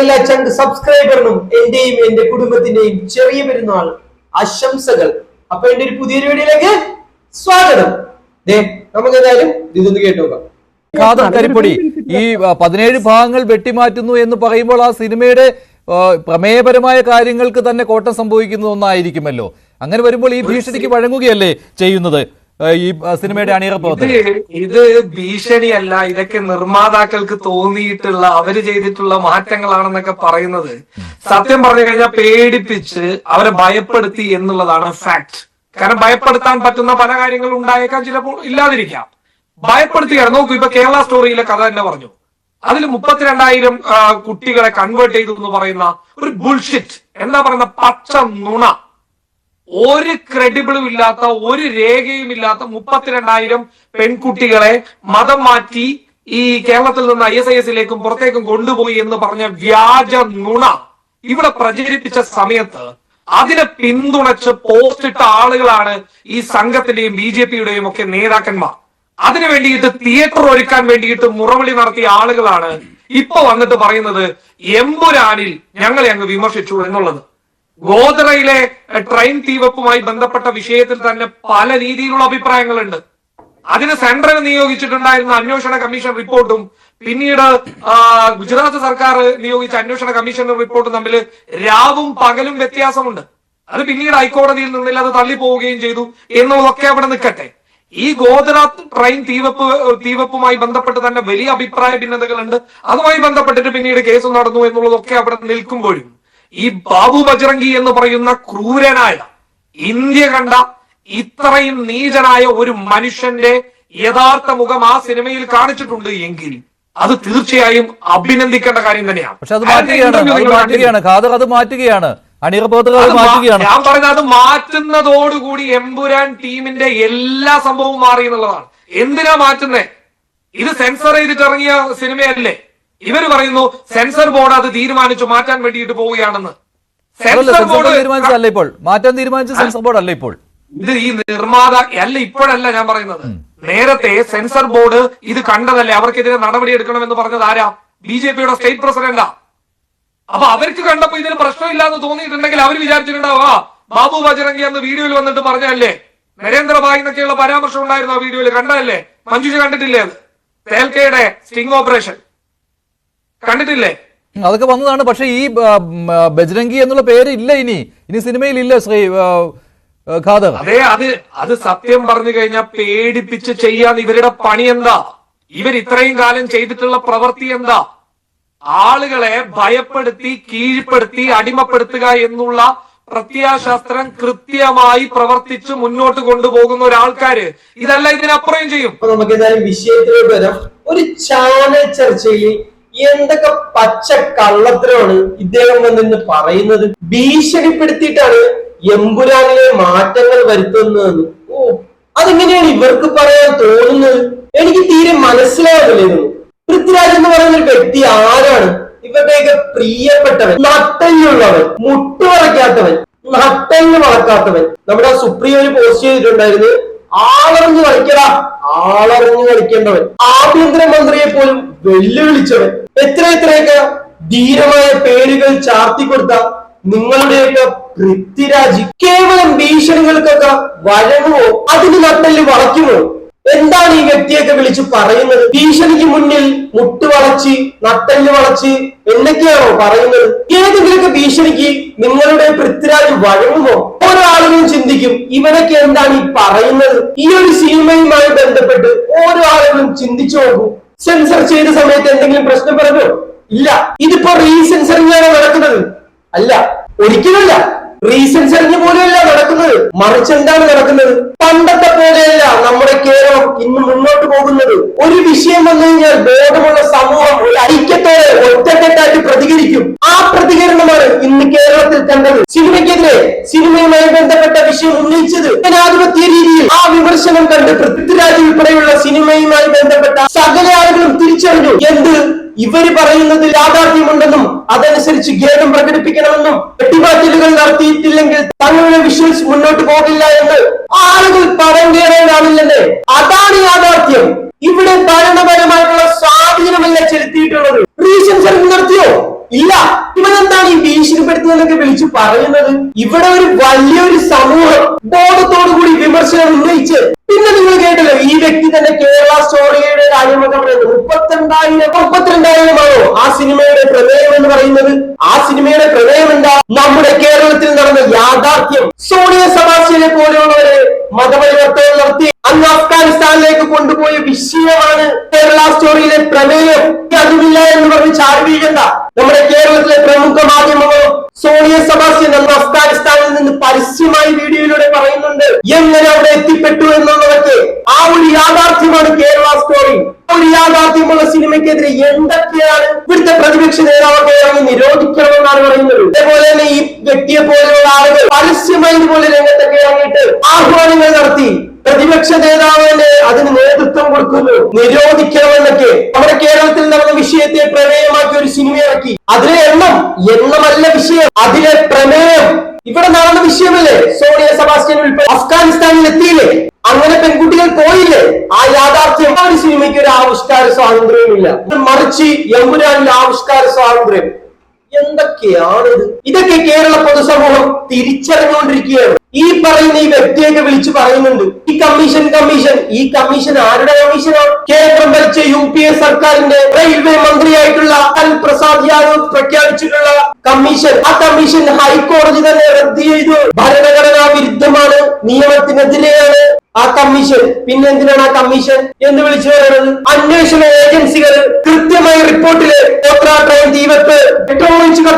എല്ലാ ചങ്ക് സബ്സ്ക്രൈബറിനും എന്റെയും എന്റെ കുടുംബത്തിന്റെയും ചെറിയ പെരുന്നാൾ ആശംസകൾ. അപ്പൊ എന്റെ ഒരു പുതിയൊരു വീഡിയോയിലേക്ക് സ്വാഗതം. നമുക്ക് എന്തായാലും ഇതൊന്ന് കേട്ടു നോക്കാം ഖാദർ കരിപ്പൊടി ഈ പതിനേഴ് ഭാഗങ്ങൾ വെട്ടിമാറ്റുന്നു എന്ന് പറയുമ്പോൾ ആ സിനിമയുടെ പ്രമേയപരമായ കാര്യങ്ങൾക്ക് തന്നെ കോട്ടം സംഭവിക്കുന്ന ഒന്നായിരിക്കുമല്ലോ. അങ്ങനെ വരുമ്പോൾ ഈ ഭീഷണിക്ക് വഴങ്ങുകയല്ലേ ചെയ്യുന്നത്? ഈ സിനിമയുടെ അണിയറ പ്രവർത്തനം ഇത് ഭീഷണിയല്ല. ഇതൊക്കെ നിർമ്മാതാക്കൾക്ക് തോന്നിയിട്ടുള്ള അവർ ചെയ്തിട്ടുള്ള മാറ്റങ്ങളാണെന്നൊക്കെ പറയുന്നത്. സത്യം പറഞ്ഞു കഴിഞ്ഞാൽ പേടിപ്പിച്ച് അവരെ ഭയപ്പെടുത്തി എന്നുള്ളതാണ് ഫാക്ട് കാരണം ഭയപ്പെടുത്താൻ പറ്റുന്ന പല കാര്യങ്ങളും ഉണ്ടായേക്കാം ചിലപ്പോൾ ഇല്ലാതിരിക്കാം. ഭയപ്പെടുത്തുകയാണ് നോക്കൂ ഇപ്പൊ കേരള സ്റ്റോറിയിലെ കഥ തന്നെ പറഞ്ഞു. അതിൽ മുപ്പത്തിരണ്ടായിരം കുട്ടികളെ കൺവേർട്ട് ചെയ്തു എന്ന് പറയുന്ന ഒരു ബുൾഷിറ്റ് എന്താ പറയുന്ന? പച്ച നുണ. ഒരു ക്രെഡിബിളും ഇല്ലാത്ത ഒരു രേഖയും ഇല്ലാത്ത മുപ്പത്തിരണ്ടായിരം പെൺകുട്ടികളെ മതം മാറ്റി ഈ കേരളത്തിൽ നിന്ന് ഐ എസ് ഐ എസിലേക്കും പുറത്തേക്കും കൊണ്ടുപോയി എന്ന് പറഞ്ഞ വ്യാജ നുണ ഇവിടെ പ്രചരിപ്പിച്ച സമയത്ത് അതിനെ പിന്തുണച്ച് പോസ്റ്റ് ഇട്ട ആളുകളാണ് ഈ സംഘത്തിന്റെയും ബി ജെ പിയുടെയും ഒക്കെ നേതാക്കന്മാർ. അതിനു വേണ്ടിയിട്ട് തിയേറ്റർ ഒരുക്കാൻ വേണ്ടിയിട്ട് മുറവിളി നടത്തിയ ആളുകളാണ് ഇപ്പൊ വന്നിട്ട് പറയുന്നത് എമ്പുരാനിൽ ഞങ്ങളെ അങ്ങ് വിമർശിച്ചു എന്നുള്ളത്. ഗോദറയിലെ എഹ്, ട്രെയിൻ തീവപ്പുമായി ബന്ധപ്പെട്ട വിഷയത്തിൽ തന്നെ പല രീതിയിലുള്ള അഭിപ്രായങ്ങളുണ്ട്. അതിന് സെൻട്രൽ നിയോഗിച്ചിട്ടുണ്ടായിരുന്ന അന്വേഷണ കമ്മീഷൻ റിപ്പോർട്ടും പിന്നീട് ഗുജറാത്ത് സർക്കാർ നിയോഗിച്ച അന്വേഷണ കമ്മീഷൻ റിപ്പോർട്ടും തമ്മിൽ രാവും പകലും വ്യത്യാസമുണ്ട്. അത് പിന്നീട് ഹൈക്കോടതിയിൽ നിന്നിൽ അത് തള്ളിപ്പോവുകയും ചെയ്തു എന്നുള്ളതൊക്കെ അവിടെ നിൽക്കട്ടെ. ഈ ഗോദ്ര ട്രെയിൻ തീവപ്പ് തീവപ്പുമായി ബന്ധപ്പെട്ട് തന്നെ വലിയ അഭിപ്രായ ഭിന്നതകളുണ്ട്. അതുമായി ബന്ധപ്പെട്ടിട്ട് പിന്നീട് കേസ് നടന്നു എന്നുള്ളതൊക്കെ അവിടെ നിൽക്കുമ്പോഴും ഈ ബാബു ബജ്രംഗി എന്ന് പറയുന്ന ക്രൂരനായ ഇന്ത്യ കണ്ട ഇത്രയും നീചനായ ഒരു മനുഷ്യന്റെ യഥാർത്ഥ മുഖം ആ സിനിമയിൽ കാണിച്ചിട്ടുണ്ട് എങ്കിൽ അത് തീർച്ചയായും അഭിനന്ദിക്കേണ്ട കാര്യം തന്നെയാണ്. പക്ഷെ അത് മാറ്റുകയാണ്. അത് മാറ്റുകയാണ്. ഖാദർ അത് ഞാൻ പറയുന്നത് അത് മാറ്റുന്നതോടുകൂടി എമ്പുരാൻ ടീമിന്റെ എല്ലാ സംഭവവും മാറി എന്നുള്ളതാണ്. എന്തിനാ മാറ്റുന്നേ? ഇത് സെൻസർ ചെയ്തിട്ട് ഇറങ്ങിയ സിനിമയല്ലേ? ഇവർ പറയുന്നു സെൻസർ ബോർഡ് അത് തീരുമാനിച്ചു മാറ്റാൻ വേണ്ടിയിട്ട് പോവുകയാണെന്ന്. സെൻസർ ബോർഡ് തീരുമാനിച്ചല്ല ഇപ്പോൾ. മാറ്റാൻ തീരുമാനിച്ച സെൻസർ ബോർഡ് അല്ല ഇപ്പോൾ. ഇത് ഈ നിർമ്മാത അല്ല ഇപ്പോഴല്ല ഞാൻ പറയുന്നത്. നേരത്തെ സെൻസർ ബോർഡ് ഇത് കണ്ടതല്ലേ? അവർക്കെതിരെ നടപടി എടുക്കണമെന്ന് പറഞ്ഞത് ആരാ? ബി ജെ പിയുടെ സ്റ്റേറ്റ് പ്രസിഡന്റാ. അപ്പൊ അവർക്ക് കണ്ടപ്പോ ഇതിന് പ്രശ്നമില്ല എന്ന് തോന്നിയിട്ടുണ്ടെങ്കിൽ അവർ വിചാരിച്ചിട്ടുണ്ടാവും ആ ബാബു ബജറങ്കി അന്ന് വീഡിയോയിൽ വന്നിട്ട് പറഞ്ഞല്ലേ നരേന്ദ്രഭായ് എന്നൊക്കെയുള്ള പരാമർശം ഉണ്ടായിരുന്നു ആ വീഡിയോയിൽ കണ്ടതല്ലേ? മഞ്ജുഷ കണ്ടിട്ടില്ലേ അത്? തേൽക്കയുടെ സ്റ്റിംഗ് ഓപ്പറേഷൻ. കണ്ടിട്ടില്ലേ? അതൊക്കെ വന്നതാണ്. പക്ഷെ ഈ ബജരംഗി എന്നുള്ള പേര് ഇല്ല ഇനി. ഇനി സിനിമയിൽ ഇല്ല ശ്രീ ഖാദർ. അതെ അത് അത് സത്യം പറഞ്ഞു കഴിഞ്ഞാൽ പേടിപ്പിച്ച് ചെയ്യാൻ ഇവരുടെ പണി എന്താ? ഇവർ ഇത്രയും കാലം ചെയ്തിട്ടുള്ള പ്രവൃത്തി എന്താ? ആളുകളെ ഭയപ്പെടുത്തി കീഴ്പ്പെടുത്തി അടിമപ്പെടുത്തുക എന്നുള്ള പ്രത്യാശാസ്ത്രം കൃത്യമായി പ്രവർത്തിച്ച് മുന്നോട്ട് കൊണ്ടുപോകുന്ന ഒരാൾക്കാര് ഇതല്ല ഇതിനപ്പുറം ചെയ്യും. നമുക്ക് എന്തായാലും വിഷയത്തിലോട്ട് വരാം. ഒരു ചാനൽ ചർച്ചയിൽ എന്തൊക്കെ പച്ച കള്ളത്തരമാണ് ഇദ്ദേഹം വന്നിന്ന് പറയുന്നത്? ഭീഷണിപ്പെടുത്തിയിട്ടാണ് എമ്പുരാനിലെ മാറ്റങ്ങൾ വരുത്തുന്നതെന്ന്. ഓ അതെങ്ങനെയാണ് ഇവർക്ക് പറയാൻ തോന്നുന്നത്? എനിക്ക് തീരെ മനസ്സിലാവുന്നില്ല പൃഥ്വിരാജ് എന്ന് പറയുന്ന ഒരു വ്യക്തി ആരാണ്? ഇവരുടെയൊക്കെ പ്രിയപ്പെട്ടവൻ നട്ടല്ലുള്ളവൻ മുട്ടുവറയ്ക്കാത്തവൻ നട്ടൽ വളക്കാത്തവൻ നമ്മുടെ സുപ്രീം ഒരു പോസ്റ്റ് ചെയ്തിട്ടുണ്ടായിരുന്നു ആളറിഞ്ഞ് കളിക്കടാ ആളറിഞ്ഞ് കളിക്കേണ്ടവൻ. ആഭ്യന്തരമന്ത്രിയെ പോലും വെല്ലുവിളിച്ചവൻ. എത്ര എത്രയൊക്കെ ധീരമായ പേരുകൾ ചാർത്തി കൊടുത്ത നിങ്ങളുടെയൊക്കെ പൃഥ്വിരാജ് കേവലം ഭീഷണികൾക്കൊക്കെ വഴങ്ങുമോ? അതിന് നട്ടൽ വളയ്ക്കുമോ? എന്താണ് ഈ വ്യക്തിയൊക്കെ വിളിച്ച് പറയുന്നത്? ഭീഷണിക്ക് മുന്നിൽ മുട്ട് വളച്ച് നട്ടൽ വളച്ച് എന്തൊക്കെയാണോ പറയുന്നത്? ഏതെങ്കിലുമൊക്കെ ഭീഷണിക്ക് നിങ്ങളുടെ പൃഥ്വിരാജ് വഴങ്ങുമോ? ഓരോ ആളുകളും ചിന്തിക്കും ഇവനൊക്കെ എന്താണ് ഈ പറയുന്നത്? ഈ ഒരു സിനിമയുമായി ബന്ധപ്പെട്ട് ഓരോ ആളുകളും ചിന്തിച്ചു നോക്കൂ. സെൻസർ ചെയ്ത സമയത്ത് എന്തെങ്കിലും പ്രശ്നം പറഞ്ഞോ ഇല്ല. ഇതിപ്പോ റീസെൻസറിംഗ് ആണ് നടക്കുന്നത്. അല്ല ഒരിക്കലല്ല റീസെൻസറിംഗ് പോലെയല്ല നടക്കുന്നത്. മറിച്ച് എന്താണ് നടക്കുന്നത്? പണ്ടത്തെ പോലെയല്ല നമ്മുടെ കേരളം ഇന്ന് മുന്നോട്ട് പോകുന്നത്. ഒരു വിഷയം വന്നു കഴിഞ്ഞാൽ ബോധമുള്ള സമൂഹം ഒരു ഐക്യത്തോടെ ഒറ്റക്കെട്ടായിട്ട് പ്രതികരിക്കും. ഇന്ന് കേരളത്തിൽ കണ്ടത് സിനിമയ്ക്കെതിരെ സിനിമയുമായി ബന്ധപ്പെട്ട വിഷയം ഉന്നയിച്ചത് ജനാധിപത്യ രീതിയിൽ. ആ വിമർശനം കണ്ട് പൃഥ്വിരാജ് ഉൾപ്പെടെയുള്ള സിനിമയുമായി ബന്ധപ്പെട്ട സകല ആളുകളും തിരിച്ചറിഞ്ഞു. എന്ത്? ഇവർ പറയുന്നത് യാഥാർത്ഥ്യമുണ്ടെന്നും അതനുസരിച്ച് ഖേദം പ്രകടിപ്പിക്കണമെന്നും വെട്ടിമാറ്റലുകൾ നടത്തിയിട്ടില്ലെങ്കിൽ തങ്ങളുടെ വിഷ്വൽസ് മുന്നോട്ട് പോകില്ല എന്ന് ആളുകൾ പറയേണ്ടതാണില്ലെന്ന് അതാണ് യാഥാർത്ഥ്യം. ഇവിടെ ഭരണപരമായിട്ടുള്ള സ്വാധീനമല്ല ചെലുത്തിയിട്ടുള്ളത്. റീസൻസ് നടത്തിയോ? ഇല്ല. ഇവനെന്താണ് ഈ ഭീഷണിപ്പെടുത്തുന്നതൊക്കെ വിളിച്ചു പറയുന്നത്? ഇവിടെ ഒരു വലിയൊരു സമൂഹം ബോധത്തോടു കൂടി വിമർശനം ഉന്നയിച്ച് പിന്നെ നിങ്ങൾ കേട്ടല്ലോ ഈ വ്യക്തി തന്നെ കേരള സ്റ്റോറിയുടെ കാര്യമൊക്കെ പറയുന്നത്. മുപ്പത്തിരണ്ടായിരം മുപ്പത്തിരണ്ടായിരമാണോ ആ സിനിമയുടെ പ്രമേയം എന്ന് പറയുന്നത്? ആ സിനിമയുടെ പ്രമേയം എന്താ? നമ്മുടെ കേരളത്തിൽ നടന്ന യാഥാർത്ഥ്യം. സോണിയ സബാസ്റ്റിനെ പോലെയുള്ളവരെ മതപരിവർത്തനം നടത്തി അന്ന് അഫ്ഗാനിസ്ഥാനിലേക്ക് കൊണ്ടുപോയ വിഷയമാണ് കേരള സ്റ്റോറിയിലെ പ്രമേയം. അതുമില്ല എന്ന് പറഞ്ഞ് ചാടി നമ്മുടെ കേരളത്തിലെ പ്രമുഖ മാധ്യമങ്ങളും സോണിയ സെബാസ്റ്റ്യൻ അന്ന് അഫ്ഗാനിസ്ഥാനിൽ നിന്ന് പരസ്യമായി വീഡിയോയിലൂടെ പറയുന്നുണ്ട് എങ്ങനെ അവിടെ എത്തിപ്പെട്ടു എന്നുള്ളതൊക്കെ. ആ ഒരു യാഥാർത്ഥ്യമാണ് കേരള സ്റ്റോറി. ഒരു യാഥാർത്ഥ്യമുള്ള സിനിമയ്ക്കെതിരെ എന്തൊക്കെയാണ് ഇവിടുത്തെ പ്രതിപക്ഷ നേതാവൊക്കെ ഇറങ്ങി നിരോധിക്കണമെന്നാണ് പറയുന്നത്. അതേപോലെ തന്നെ ഈ വ്യക്തിയെ പോലെയുള്ള ആളുകൾ പരസ്യമായി ഇതുപോലെ രംഗത്തൊക്കെ ഇറങ്ങിയിട്ട് ആഹ്വാനങ്ങൾ നടത്തി. പ്രതിപക്ഷ നേതാവ് തന്നെ അതിന് നേതൃത്വം കൊടുക്കുന്നു. നിരോധിക്കണമെന്നൊക്കെ നമ്മുടെ കേരളത്തിൽ നടന്ന വിഷയത്തെ പ്രമേയമാക്കി ഒരു സിനിമ ഇറക്കി. അതിലെ എണ്ണം എണ്ണമല്ല വിഷയം. അതിലെ പ്രമേയം ഇവിടെ നടന്ന വിഷയമല്ലേ? സോണിയ സെബാസ്റ്റ്യൻ ഉൾപ്പെടെ അഫ്ഗാനിസ്ഥാനിൽ എത്തിയില്ലേ? അങ്ങനെ പെൺകുട്ടികൾ പോയില്ലേ? ആ യാഥാർത്ഥ്യം. ഒരു സിനിമയ്ക്ക് ഒരു ആവിഷ്കാര സ്വാതന്ത്ര്യമില്ല മറിച്ച് യമുനാനിൽ ആവിഷ്കാര സ്വാതന്ത്ര്യം. എന്തൊക്കെയാണിത്? ഇതൊക്കെ കേരള പൊതുസമൂഹം തിരിച്ചറിഞ്ഞുകൊണ്ടിരിക്കുകയാണ്. ഈ പറയുന്ന ഈ വ്യക്തിയൊക്കെ വിളിച്ചു പറയുന്നുണ്ട്. ഈ കമ്മീഷൻ കമ്മീഷൻ ഈ കമ്മീഷൻ ആരുടെ കമ്മീഷനാണ്? കേന്ദ്രം ഭരിച്ച യു പി എ സർക്കാരിന്റെ റെയിൽവേ മന്ത്രിയായിട്ടുള്ള അൽ പ്രസാദ് യാദവ് പ്രഖ്യാപിച്ചിട്ടുള്ള കമ്മീഷൻ. ആ കമ്മീഷൻ ഹൈക്കോടതി തന്നെ റദ്ദ് ചെയ്തു. ഭരണഘടനാ വിരുദ്ധമാണ് നിയമത്തിനെതിരെയാണ് ആ കമ്മീഷൻ. പിന്നെ എന്തിനാണ് ആ കമ്മീഷൻ എന്ന് വിളിച്ചു പറയുന്നത്? അന്വേഷണ ഏജൻസികൾ കൃത്യമായി റിപ്പോർട്ടിൽ ഓത്ര ട്രെയിൻ ദീപത്ത്.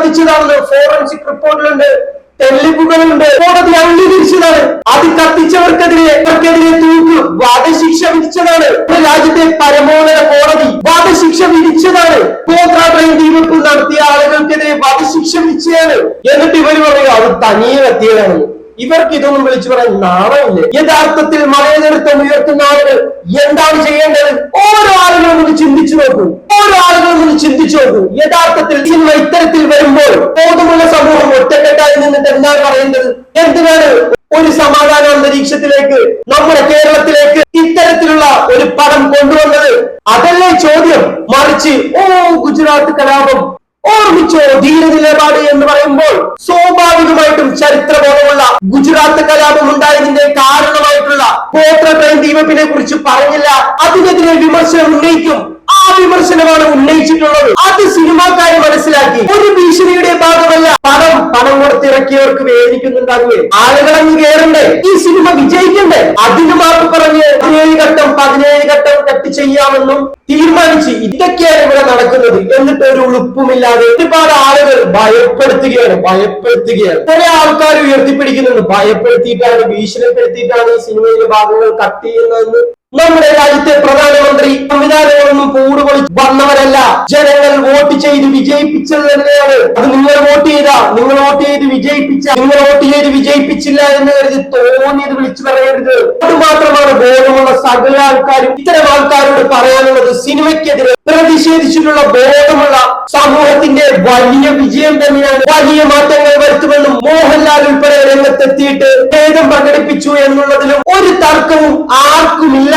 ഒഴിച്ച് ഫോറൻസിക് റിപ്പോർട്ടിലുണ്ട് തെളിവുകളുണ്ട്. കോടതി അംഗീകരിച്ചതാണ്. അത് കത്തിച്ചവർക്കെതിരെ അവർക്കെതിരെ തൂക്ക്. വധശിക്ഷ വിധിച്ചതാണ്. രാജ്യത്തെ പരമോന്നത കോടതി വധശിക്ഷ വിധിച്ചതാണ്. ഗോത്ര ട്രെയിൻ തീവെപ്പ് നടത്തിയ ആളുകൾക്കെതിരെ വധശിക്ഷ വിധിച്ചതാണ്. എന്നിട്ട് ഇവർ പറയുക അത് തനിയെ കത്തിയതാണെന്ന് ഇവർക്ക് ഇതൊന്നും വിളിച്ചു പറയാൻ നാണമില്ലേ. യഥാർത്ഥത്തിൽ മതേതരത്വം ഉയർത്തുന്ന ആളുകൾ എന്താണ് ചെയ്യേണ്ടത്? ഓരോ ആളുകളും ഒന്ന് ചിന്തിച്ചു നോക്കൂ. ഓരോ ആളുകളും ഒന്ന് ചിന്തിച്ചു നോക്കൂ. യഥാർത്ഥത്തിൽ സിനിമ ഇത്തരത്തിൽ വരുമ്പോൾ ബോധമുള്ള സമൂഹം ഒറ്റക്കെട്ടായി നിന്നിട്ട് എന്താണ് പറയുന്നത് എന്തിനാണ് ഒരു സമാധാന അന്തരീക്ഷത്തിലേക്ക് നമ്മുടെ കേരളത്തിലേക്ക് ഇത്തരത്തിലുള്ള ഒരു പടം കൊണ്ടുവന്നത്? അതല്ലേ ചോദ്യം. മറിച്ച് ഓ ഗുജറാത്ത് കലാപം. ഓർമ്മിച്ചോ ധീര നിലപാട് എന്ന് പറയുമ്പോൾ സ്വാഭാവികമായിട്ടും ചരിത്രബോധമുള്ള ഗുജറാത്ത് കലാപം ഉണ്ടായതിന്റെ കാരണമായിട്ടുള്ള പോത്ര ട്രെയിൻ തീവപ്പിനെ കുറിച്ച് പറഞ്ഞില്ല. അതിനെതിരെ വിമർശനം ഉന്നയിക്കും. ആ വിമർശനമാണ് ഉന്നയിച്ചിട്ടുള്ളത്. അത് സിനിമാക്കാരെ മനസ്സിലാക്കി. ഒരു ഭീഷണിയുടെ ഭാഗമല്ല. പണം പണം കൊടുത്തിറക്കിയവർക്ക് വേദിക്കുന്നുണ്ടാകുകയും ആളുകളങ്ങ് കയറണ്ടേ ഈ സിനിമ വിജയിക്കണ്ടേ? അതിന് മാപ്പ് പറഞ്ഞ് പതിനേഴ് ഘട്ടം പതിനേഴ് ഘട്ടം കട്ട് ചെയ്യാമെന്നും തീരുമാനിച്ച് ഇതൊക്കെയാണ് ഇവിടെ നടക്കുന്നത് എന്നിട്ട് ഒരു ഉളുപ്പുമില്ലാതെ ഒരുപാട് ആളുകൾ ഭയപ്പെടുത്തുകയാണ് ഭയപ്പെടുത്തുകയാണ്. കുറെ ആൾക്കാർ ഉയർത്തിപ്പിടിക്കുന്നുണ്ട്. ഭയപ്പെടുത്തിയിട്ടാണ് ഭീഷണിപ്പെടുത്തിയിട്ടാണ് ഈ സിനിമയിലെ ഭാഗങ്ങൾ കട്ട് ചെയ്യുന്നതെന്ന്. നമ്മുടെ രാജ്യത്തെ പ്രധാനമന്ത്രി സംവിധാനങ്ങളൊന്നും പൂടുപൊളിച്ച് വന്നവരല്ല. ജനങ്ങൾ വോട്ട് ചെയ്ത് വിജയിപ്പിച്ചത് തന്നെയാണ്. അത് നിങ്ങൾ വോട്ട് ചെയ്ത നിങ്ങൾ വോട്ട് ചെയ്ത് വിജയിപ്പിച്ച നിങ്ങൾ വോട്ട് ചെയ്ത് വിജയിപ്പിച്ചില്ല എന്ന് കരുതി തോന്നിയത് വിളിച്ചു പറയരുത്. അത് മാത്രമാണ് ബോധമുള്ള സകല ആൾക്കാരും ഇത്തരം ആൾക്കാരോട് പറയാനുള്ളത് സിനിമയ്ക്കെതിരെ പ്രതിഷേധിച്ചിട്ടുള്ള ബോധമുള്ള സമൂഹത്തിന്റെ വലിയ വിജയം തന്നെയാണ് വലിയ മാറ്റങ്ങൾ വരുത്തുമെന്നും മോഹൻലാൽ ഉൾപ്പെടെ രംഗത്തെത്തിയിട്ട് ഭേദം പ്രകടിപ്പിച്ചു എന്നുള്ളതിലും ഒരു തർക്കവും ആർക്കുമില്ല.